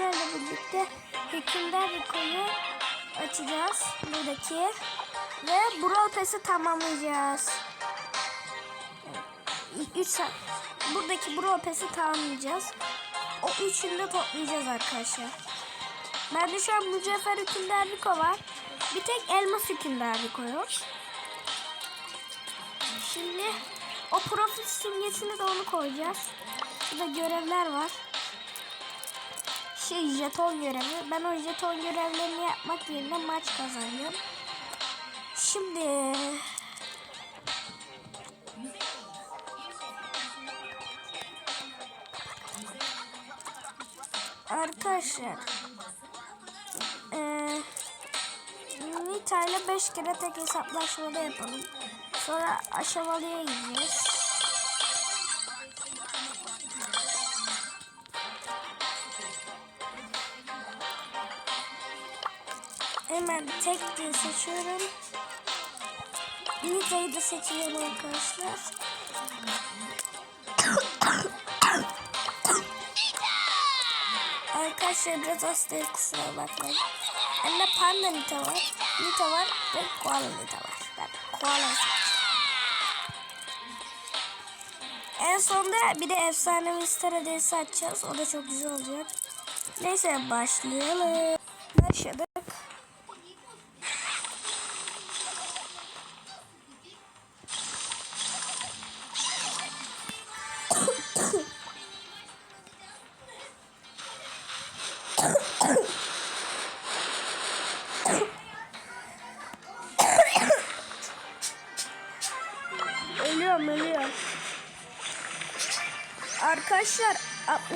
arkadaşlarla birlikte hükümdar bir koyu açacağız. Buradaki. Ve Brawl Pass'i tamamlayacağız. 3 saat. Buradaki Brawl Pass'i tamamlayacağız. O üçünü de toplayacağız arkadaşlar. Bende şu an mücevher hükümdar Rico var. Bir tek elmas hükümdar Rico yok. Şimdi o profil simgesini de onu koyacağız. Burada görevler var. Şey jeton görevi. Ben o jeton görevlerini yapmak yerine maç kazanıyorum. Şimdi Arkadaşlar eee Nita ile 5 kere tek hesaplaşmada yapalım. Sonra aşamalıya gideceğiz. Hemen tek diye seçiyorum. Nita'yı da seçiyorum arkadaşlar. Arkadaşlar biraz hastayım kusura bakmayın. Bende panda Nita var. Nita var ve koala Nita var. Ben koala. En sonda bir de efsane Star hediyesi açacağız. O da çok güzel olacak. Neyse başlayalım. Başladık.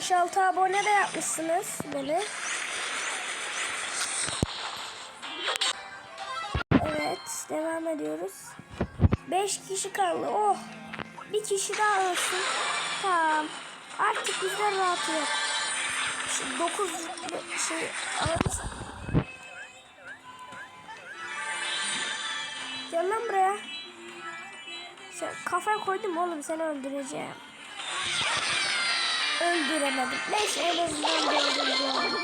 66 abone de yapmışsınız beni. Evet devam ediyoruz. 5 kişi kaldı. Oh. Bir kişi daha ölsün. Tamam. Artık bizden rahat yok. Şu 9 şey alırız. Gel lan buraya. Sen kafaya koydum oğlum seni öldüreceğim. Öldüremedim. Neyse en azından öldüreceğim.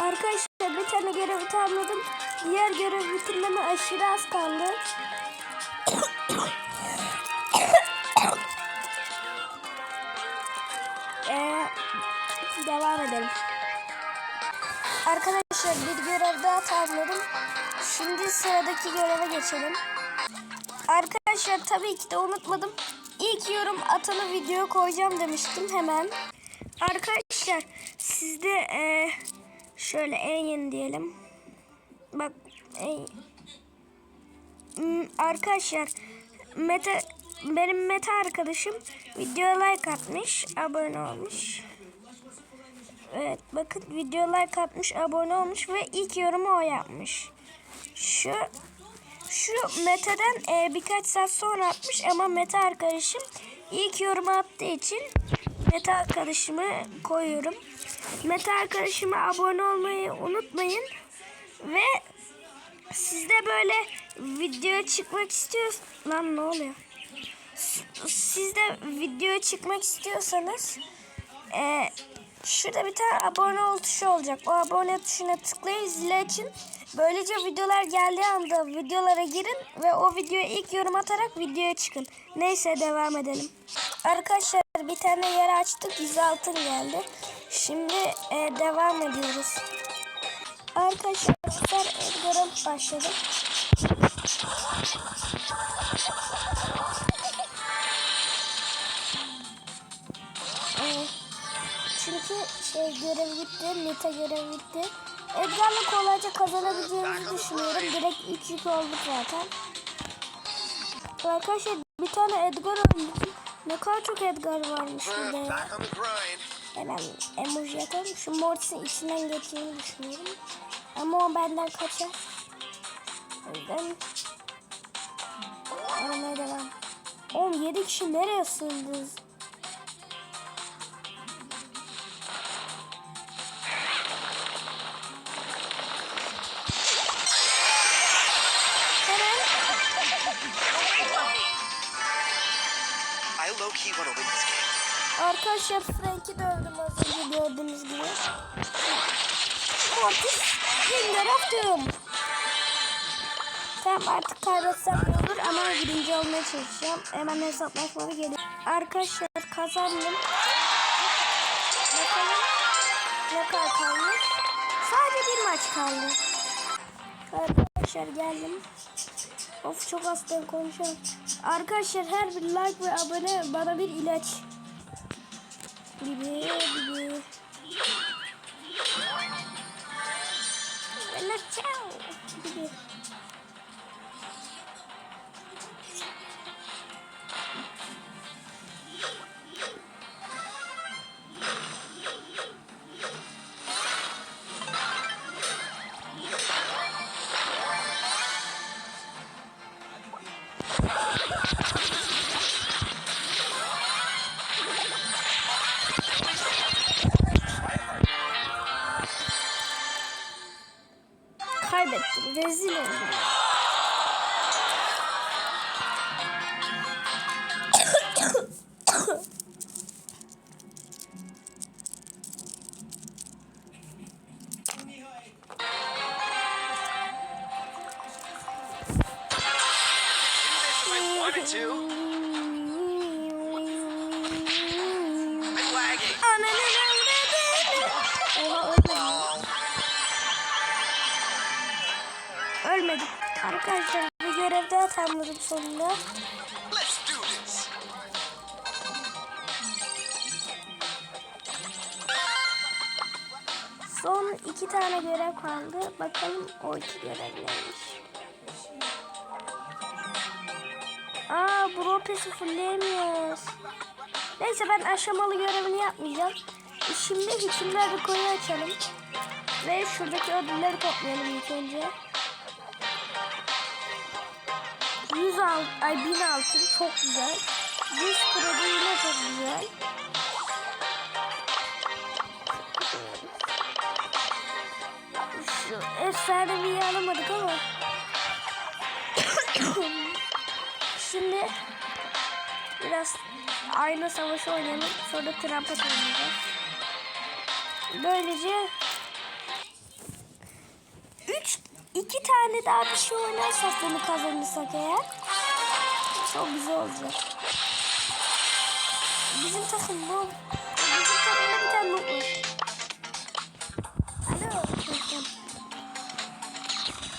Arkadaşlar bir tane görevi tamamladım. Diğer görev bitirmeme aşırı az kaldı. ee, devam edelim. Arkadaşlar bir görev daha tamamladım. Şimdi sıradaki göreve geçelim. Arkadaşlar tabii ki de unutmadım. İlk yorum atanı video koyacağım demiştim hemen. Arkadaşlar sizde e, şöyle en yeni diyelim. Bak en, arkadaşlar Mete benim Mete arkadaşım videoya like atmış, abone olmuş. Evet bakın video like atmış, abone olmuş ve ilk yorumu o yapmış. Şu şu Mete'den e, birkaç saat sonra atmış ama Mete arkadaşım ilk yorumu attığı için Mete arkadaşımı koyuyorum. Mete arkadaşıma abone olmayı unutmayın ve siz de böyle video çıkmak istiyorsanız lan ne oluyor? Siz de video çıkmak istiyorsanız e, şurada bir tane abone ol tuşu olacak. O abone tuşuna tıklayın zili açın. Böylece videolar geldiği anda videolara girin ve o videoya ilk yorum atarak videoya çıkın. Neyse devam edelim. Arkadaşlar bir tane yer açtık. 100 altın geldi. Şimdi e, devam ediyoruz. Arkadaşlar Edgar'a başladık. Çünkü şey görev bitti, Nita görev bitti. Edgar'la kolayca kazanabileceğimizi düşünüyorum. Direkt 3 yük olduk zaten. Arkadaşlar bir tane Edgar öldürdüm. Ne kadar çok Edgar varmış the grind. Hemen emoji atalım. Şu Mortis'in içinden geçeceğini düşünüyorum. Ama o benden kaçar. O yüzden aramaya devam. Oğlum 7 kişi nereye sığındınız? Arkadaşlar Frank'i dövdüm az önce gördüğünüz gibi. Mortis Finger of Doom. Tamam artık kaybetsem olur ama birinci olmaya çalışacağım. Hemen hesaplaşmalı geliyor. Arkadaşlar kazandım. Bakalım ne kadar kalmış. Sadece bir maç kaldı. Arkadaşlar geldim. Of çok hastayım konuşamam. Arkadaşlar her bir like ve abone bana bir ilaç. Bibi bibi. Rezil oldum. Ananı Arkadaşlar bir görev daha tamamladım sonunda. Son iki tane görev kaldı. Bakalım o iki görev neymiş. Aa Bropes'i fullleyemiyoruz. Neyse ben aşamalı görevini yapmayacağım. Şimdi hükümler koyu açalım. Ve şuradaki ödülleri toplayalım ilk önce. 100 alt, ay 1000 altın çok güzel. 100 kredi yine çok güzel. Şu efsaneviyi alamadık ama. Şimdi biraz ayna savaşı oynayalım. Sonra trampet oynayacağız. Böylece 3 iki tane daha bir şey oynarsak bunu kazanırsak eğer çok güzel olacak. Bizim takım bu. Bizim takımda bir tane var. Alo.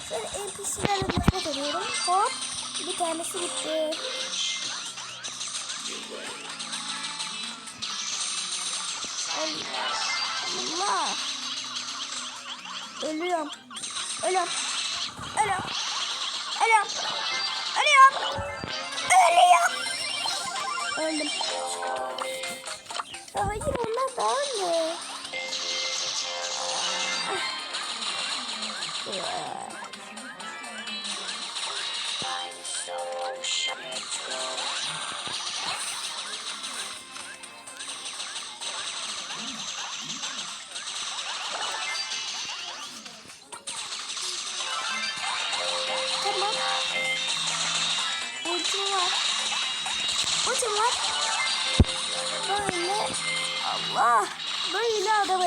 Şöyle NPC'lerle nefret ediyorum. Hop. Bir tanesi gitti. Allah. Ölüyorum. Ölüyorum. Ölüyorum. Ölüyorum. Öldüm. Ya hayır onlar daha ne? Böyle. Allah. Böyle adam.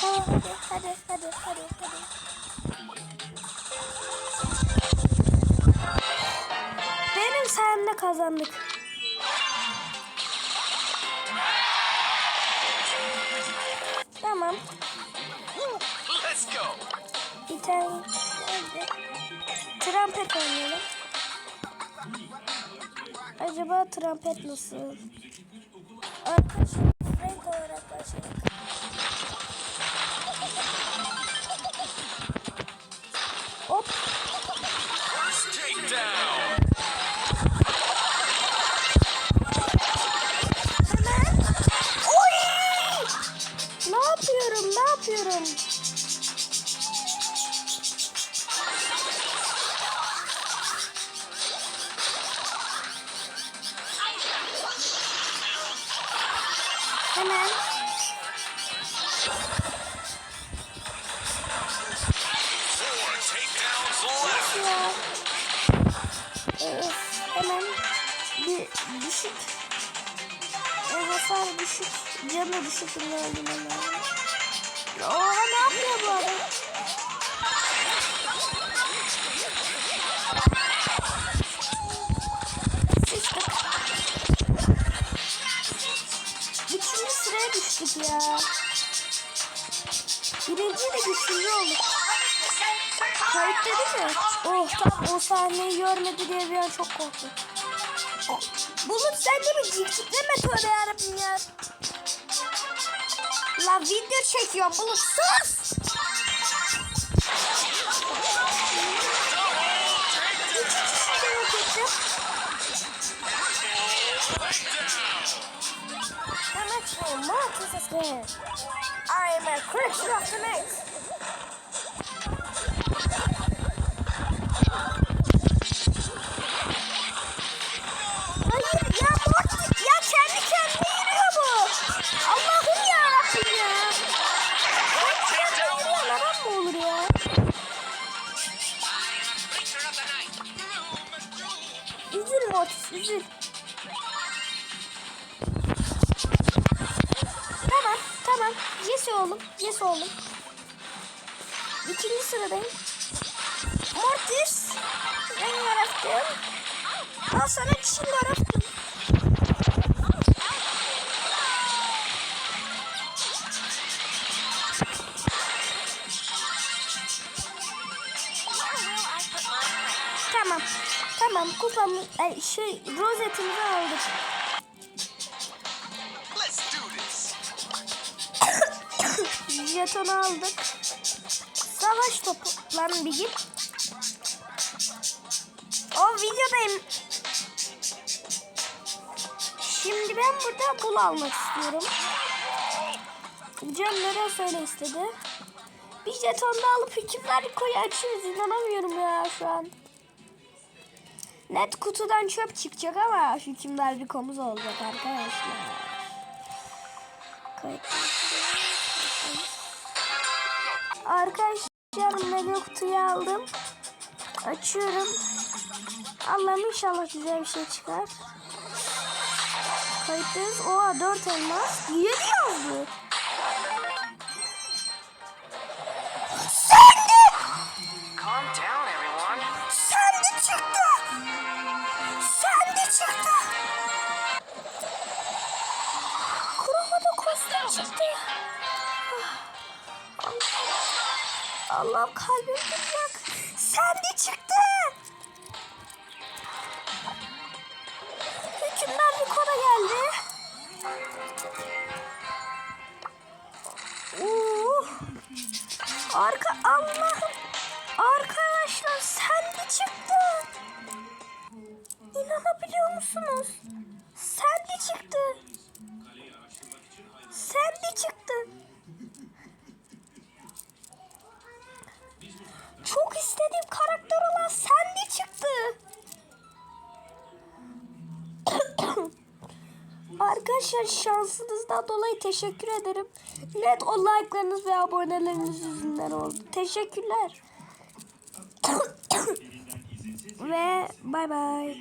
Tamam hadi hadi hadi hadi hadi. Benim sayemde kazandık. Tamam. Let's go. Bir tane nerede? Trampet oynayalım. Acaba trampet nasıl? Arkadaşlar renk olarak başlayalım. Hop. First takedown. Hasar düşük canı düşük öldürmem lazım. Oha ne yapıyor bu adam? Üçüncü sıraya düştük ya. Birinci de güçlü olduk. Kayıt dedi mi? Oh tam o sahneyi görmedi diye bir an çok korktum. Bulut sen de mi cikleme tövbe yarabbim ya. La video çekiyor Bulut sus. Etti. How much more there? I am a creature of the night. Üzül Mortis üzül. Tamam tamam. Yes oğlum yes oğlum. İkinci sıradayım. Mortis. Ben yarattım. Al sana çişin yarattım. Tamam kupamı ay, şey rozetimizi aldık. Jetonu aldık. Savaş topu. Lan bir git. O videodayım. Şimdi ben burada bul almak istiyorum. Can neden söyle istedi. Bir jeton da alıp hükümler koyu açıyoruz. İnanamıyorum ya şu an. Net kutudan çöp çıkacak ama hükümler bir komuz olacak arkadaşlar. Arkadaşlar mega kutuyu aldım. Açıyorum. Allah'ım inşallah güzel bir şey çıkar. Kayıttayız. Oha 4 elmas. 7 yazdı. Sen de! Allah'ım kalbim duracak. Arkadaşlar şansınızdan dolayı teşekkür ederim. Net o like'larınız ve aboneleriniz yüzünden oldu. Teşekkürler. ve bay bay.